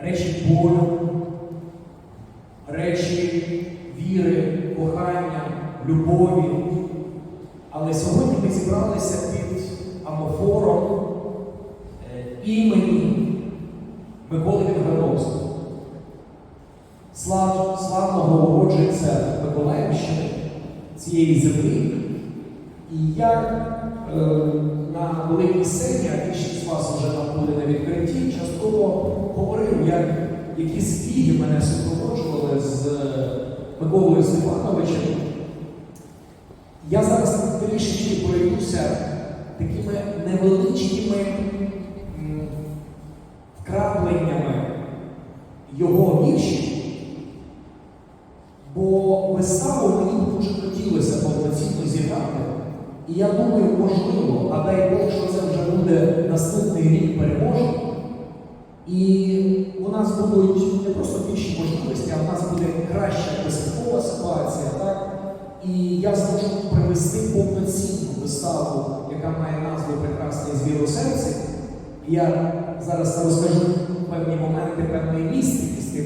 речі болю, речі віри, кохання, любові. Але сьогодні ми зібралися під амофором е, імені Миколи Вінграновського, слав, славного уродженця Миколаївщини цієї землі. І я е, на великій сцені, а більшість з вас вже там буде на відкритті, частково говорив, як які спіги мене супроводжували з е, Миколою Степановичем. Я зараз трішечки пройдуся такими невеличкими вкрапленнями його віршів, бо виставу мені дуже хотілося повноцінно зіграти. І я думаю, можливо, переможний. І у нас будуть не просто більші можливості, а в нас буде краща безпекова ситуація, так? І я зможу привести повноцінну виставу, яка має назву Прекрасний звір у Я зараз розкажу певні моменти певної містики з тим,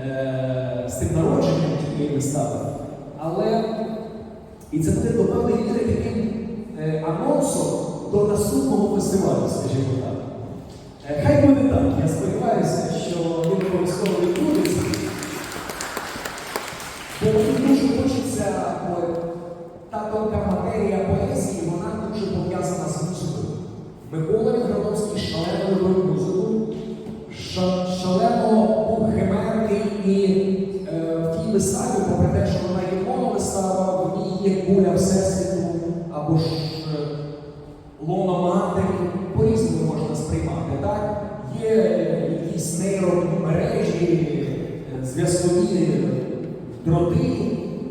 е, з тим народженням тієї вистави. Але і це буде до певної міри таким е, анонсом до наступного фестивалю, скажімо так. Е, Хай буде так. Я сподіваюся, що він обов'язково відбудеться. Бо дуже хочеться, бо та тонка матерія поезії, вона дуже пов'язана з музикою. Микола Вінграновський шалено любив музику, ша- шалено був химерний і е, в тій виставі, попри те, що вона є моновистава, в ній є куля Всесвіту або ж е, лоно матері, нейромережі, е, зв'язкові дроти.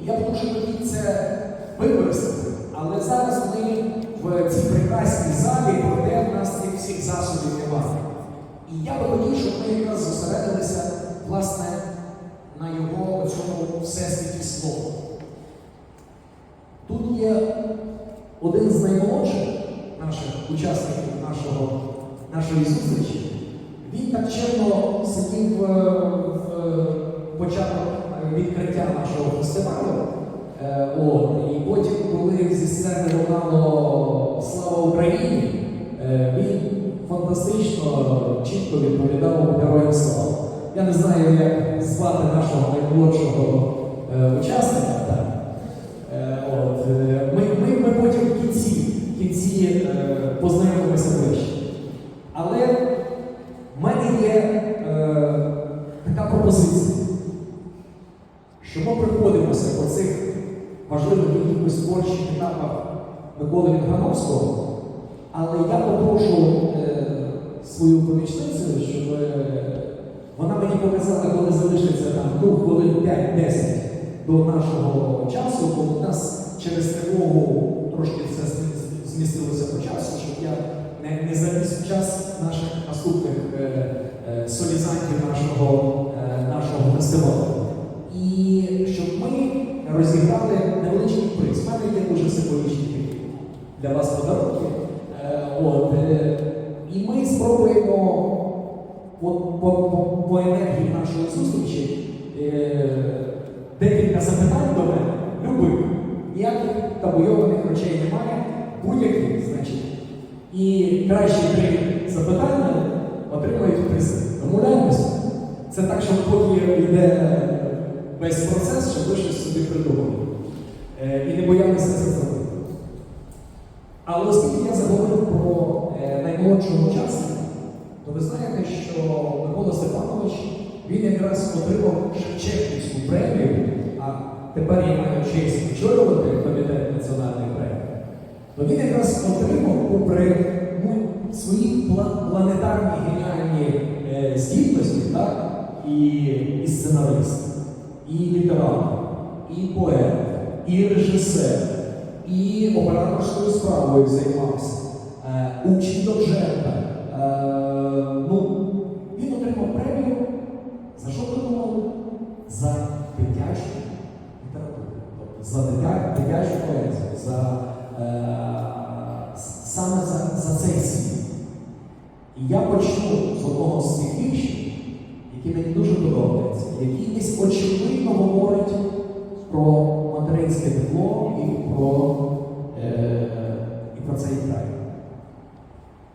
Я б дуже хотів це використати. Але зараз ми в цій прекрасній залі, проте в нас цих всіх засобів немає. І я би хотів, щоб ми якраз зосередилися власне на його цьому всесвіті слова. Тут є один з наймолодших наших учасників нашого, нашої зустрічі. Він так чемно сидів е, в початок е, відкриття нашого фестивалю. Е, От, і потім, коли зі сцени лунало Слава Україні, він фантастично чітко відповідав героям слава. Я не знаю, як звати нашого наймолодшого учасника. Так. От, ми, ми, ми потім в кінці, в кінці е, познайомимося ближче. Але в мене є е, така пропозиція, що ми приходимося по цих важливих якихось творчих етапах Миколи Вінграновського, але я попрошу е, свою помічницю, щоб е, вона мені показала, коли залишиться там ну, хвилин 5-10 до нашого часу, бо у нас через тривогу трошки це змістилося по часу, щоб я не, не в час наших наступних е, е, солізантів нашого, е, нашого фестивалю. І щоб ми розіграли невеличкий приз. У мене є дуже символічні для вас подарунки. Е, от, е, і ми спробуємо от, по, по, по енергії нашої зустрічі е, декілька запитань до мене. Любих. Ніяких табуйованих речей немає. Будь-яких, значить. І кращі три запитання отримують призи. Домовляємося? Це так, що поки йде весь процес, щоб ви щось собі придумали. Е, і не боялися це зробити. Але оскільки я заговорив про е, наймолодшого учасника, то ви знаєте, що Микола Степанович він якраз отримав Шевченківську премію, а тепер я маю честь очолювати комітет національної премії. То він якраз отримав, попри ну, свої планетарні геніальні е, здібності, так, і, і сценарист, і літератор, і поет, і режисер, і операторською справою займався, е, учень Довженка.